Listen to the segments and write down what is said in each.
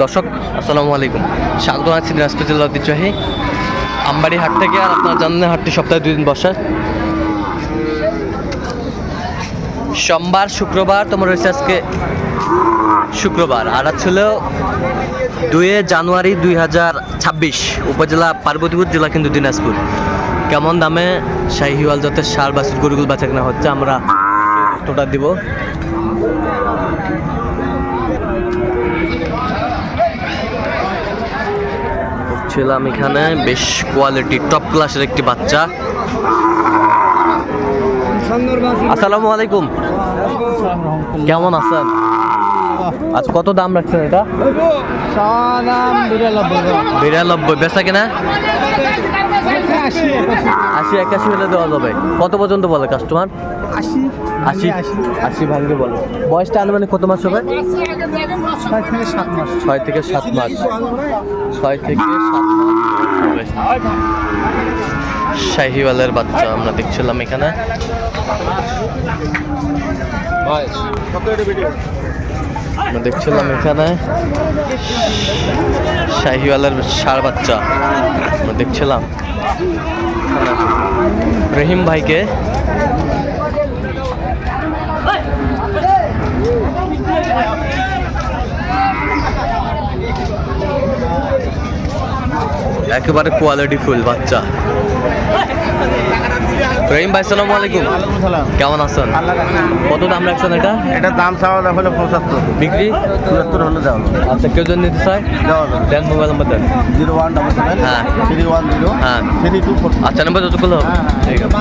দর্শক, আসসালামু আলাইকুম। স্বাগত আছি দিনাজপুর জেলা ঐতিহ্যবাহী আমবাড়ি হাট থেকে আর আপনার জানেন হাটটি সপ্তাহে দুই দিন বসে। সোমবার, শুক্রবার, তোমার রয়েছে আজকে শুক্রবার। আর ছিল দুয়ে জানুয়ারি দুই হাজার ছাব্বিশ, উপজেলা পার্বতীপুর, জেলা কিন্তু দিনাজপুর। কেমন দামে শাহিওয়াল জাতের সার বাসুর গরুগুলো বেচা কেনা হচ্ছে, আমরা দিব। ছিলাম এখানে। বেশ কোয়ালিটি টপ ক্লাসের একটি বাচ্চা। আসসালামু আলাইকুম। কেমন আছেন? আজ কত দাম রাখছেন এটা? বিরানব্বই। বেচা কিনা? আশি একাশি হলে দেওয়া যাবে। কত পর্যন্ত বলে কাস্টমার আশি। আশি? আশি। ভাঙ্গে বলে। বয়সটা আনুমানিক কত মাস হবে? ছয় থেকে সাত মাস। ছয় থেকে সাত মাস। ছয় থেকে সাত মাস শাহিওয়ালের বাচ্চা আমরা দেখছিলাম এখানে। আমরা দেখছিলাম এখানে। শাহিওয়ালের ষাড় বাচ্চা। আমরা দেখছিলাম। রহিম ভাইকে। একেবারে কোয়ালিটি ফুল বাচ্চা। রহিম ভাই সালাম আলাইকুম। কেমন আছেন? কত দাম রাখছেন এটা? এটা দাম চাওয়া হলো পঁচাত্তর। বিক্রি? চুয়াত্তর হলে দেওয়া আচ্ছা কেউ যদি নিতে চায়? দেওয়া যাবে। দেন মোবাইল নাম্বার দেন। জিরো ওয়ান ডাবল সেভেন হ্যাঁ। থ্রি ওয়ান জিরো হ্যাঁ। Three two four. আচ্ছা নাম্বার যতগুলো হবে। ঠিক আছে।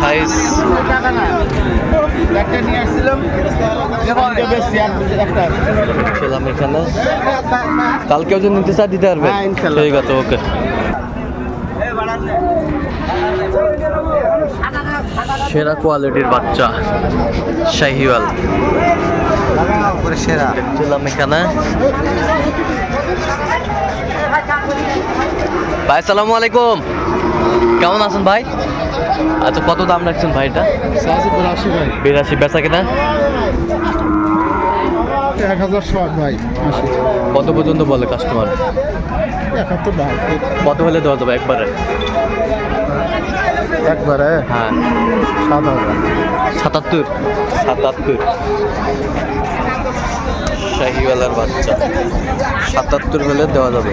সাইজ একটা নিয়ে আসছিলাম। ছিলাম এখানে। কালকেও যদি নিতে চায় দিতে পারবে? হ্যাঁ, ঠিক আছে ওকে। সেরা কোয়ালিটির বাচ্চা শাহিওয়াল। সেরা। এখানে। ভাই সালামু আলাইকুম। কেমন আছেন ভাই? আচ্ছা কত দাম রাখছেন ভাই এটা? বিরাশি বেচা কিনা? এক হাজার ষাট ভাই কত পর্যন্ত বলে কাস্টমার কত হলে দেওয়া যাবে একবারে? একবারে? হ্যাঁ। সাত হাজার। সাতাত্তর? সাতাত্তর। শাহিওয়ালার বাচ্চা। সাতাত্তর হলে দেওয়া যাবে।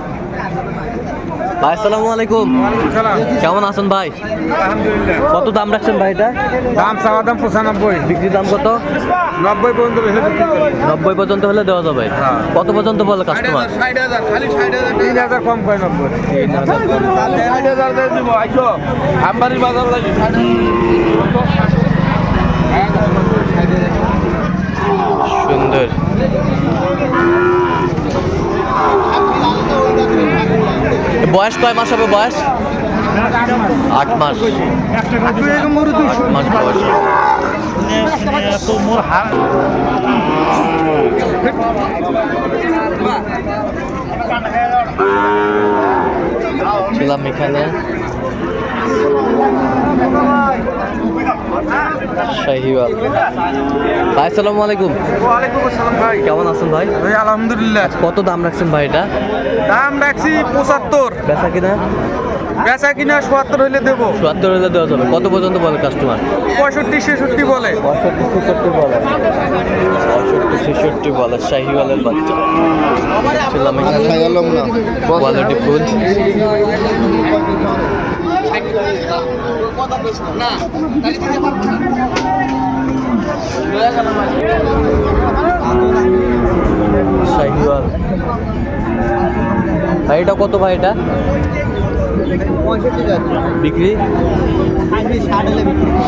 ভাই আসসালামু আলাইকুম। কেমন আছেন ভাই? কত দাম রাখছেন ভাই এটা? দাম চাওয়া দাম পঁচানব্বই। বিক্রি দাম কত? নব্বই পর্যন্ত। নব্বই পর্যন্ত হলে দেওয়া যাবে। হ্যাঁ। কত পর্যন্ত বলে কাস্টমার তিন হাজার কম কয় নব্বই। তিন হাজার বাজার লাগি সুন্দর। বয়স কয় মাস হবে বয়স? আট মাস। মাস বয়স। ছিলাম এখানে। শাহিওয়াল। ভাই আসসালামু আলাইকুম। ওয়ালাইকুম আসসালাম ভাই। কেমন আছেন ভাই? ভাই আলহামদুলিল্লাহ। কত দাম রাখছেন ভাই এটা? দাম রাখছি পঁচাত্তর। বেচা কিনা? বেচা কিনা সোয়াত্তর হইলে দেবো। চুয়াত্তর হলে দেওয়া যাবে। কত পর্যন্ত বলে কাস্টমার? পঁয়ষট্টি ছেষট্টি বলে। পঁয়ষট্টি ছেষট্টি বলে। ছেষট্টি বলে শাহিওয়ালের বাচ্চা। ছিলাম এখানে। Quality full. শাহিওয়াল। ভাই এটা কত ভাই এটা বিক্রি?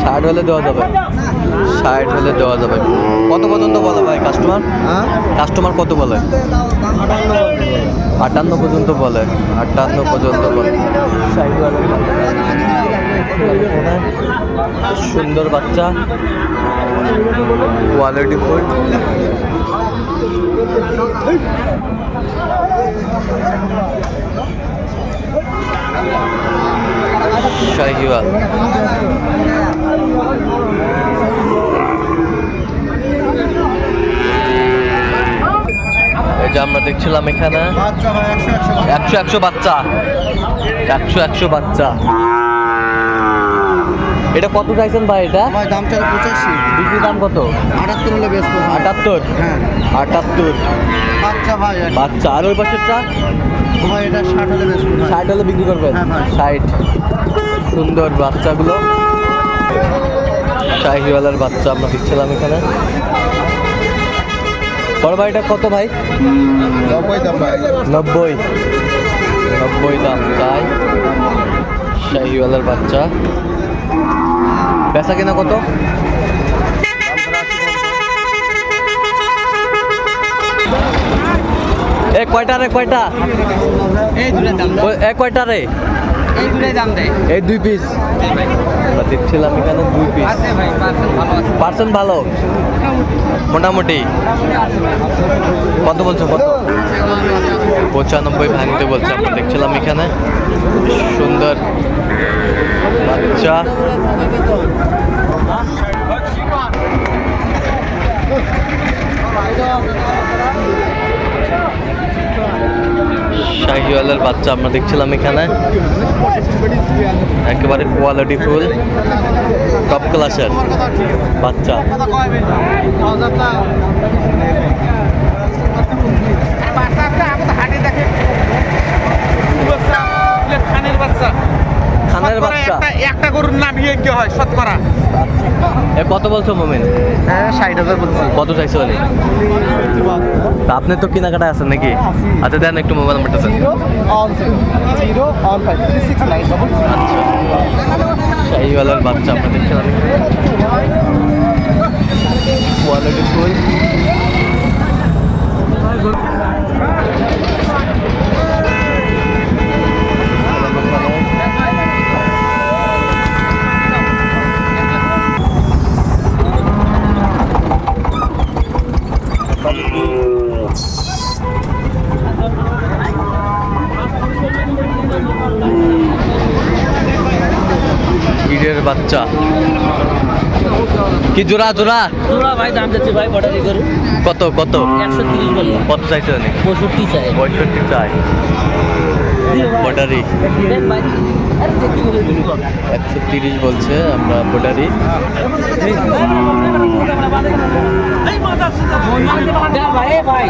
ষাট হলে দেওয়া যাবে। ষাট হলে দেওয়া যাবে। কত পর্যন্ত বলে ভাই কাস্টমার হ্যাঁ? কাস্টমার কত বলে? আটান্ন পর্যন্ত বলে। আটান্ন পর্যন্ত বলে। সুন্দর বাচ্চা। Quality full Sahiwal. যে আমরা দেখছিলাম এখানে। একশো একশো বাচ্চা। একশো একশো বাচ্চা। এটা কত চাইছেন ভাই এটা? আমার দাম চাই পঁচাশি। বিক্রি দাম কত? আটাত্তর হলে বেশ আটাত্তর? হ্যাঁ। আটাত্তর। বাচ্চা ভাই বাচ্চা। আর ওই পাশেরটা? ভাই এটা ষাট হলে বেশ ষাট হলে বিক্রি করবেন? হ্যাঁ, ষাট। সুন্দর বাচ্চাগুলো। শাহিওয়ালার বাচ্চা আমরা দেখছিলাম এখানে। বড় ভাই এটা কত ভাই? নব্বই দাম ভাই। নব্বই। নব্বই দাম চাই। শাহিওয়ালার বাচ্চা। বেচা কিনা কত? এ কয়টা রে কয়টা? এই দুটার এ কয়টা রে? এই দুই পিস দেখছিলাম এখানে দুই পিস আছে পার্সেন্ট ভালো পার্সেন্ট ভালো? মোটামুটি। কত বলছো কত? পঁচানব্বই ভাঙতে বলছে আমরা দেখছিলাম এখানে। সুন্দর। বাচ্চা শাহিওয়ালের বাচ্চা আমরা দেখছিলাম এখানে। একেবারে কোয়ালিটি ফুল টপ ক্লাসের বাচ্চা। হাটে বাচ্চা খানের বাচ্চা। একটা একটা গরুর নাম ইয়ে কি হয়? শতকরা? এ কত বলছো মোমেন? হ্যাঁ ষাট হাজার বলছি। কত চাইছো বলে? তা আপনি তো কেনাকাটা আছেন নাকি? আচ্ছা দেন একটু মোবাইল নাম্বারটা দেন। শাহিওয়ালার বাচ্চা দেখছিলাম কোয়ালিটি ফুল গিরের বাচ্চা। কি জোড়া জোড়া? তোরা ভাই দাম যাচ্ছে ভাই বর্ডারি করু কত কত? একশো তিরিশ বলল কত চাইছো নাকি পঁয়ষট্টি চাই। পঁয়ষট্টি চাই। বর্ডারি। একশো তিরিশ বলছে আমরা বর্ডারি ভাই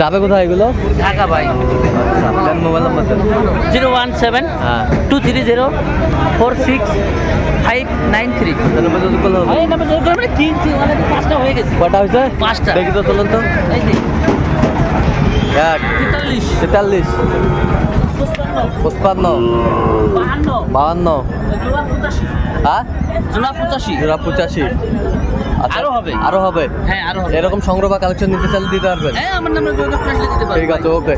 যাবে কোথায় এগুলো? ঢাকা ভাই। দেন mobile number zero one seven হ্যাঁ। Two three zero four six five nine three. পাঁচটা হয়ে গেছে। কটা হয়েছে? পাঁচটা। দেখি তো চলুন তো। এক তেতাল্লিশ। তেতাল্লিশ। পঁচপান্ন। বাহান্ন। বাহান্ন। হ্যাঁ? জোড়া পঁচাশি। জোড়া পঁচাশি আচ্ছা, আরও হবে। আরও হবে? হ্যাঁ আরও হবে। এরকম সংগ্রহ বা কালেকশন নিতে চাইলে দিতে পারবেন। হ্যাঁ আমার যোগাযোগ দিতে পারব ঠিক আছে ওকে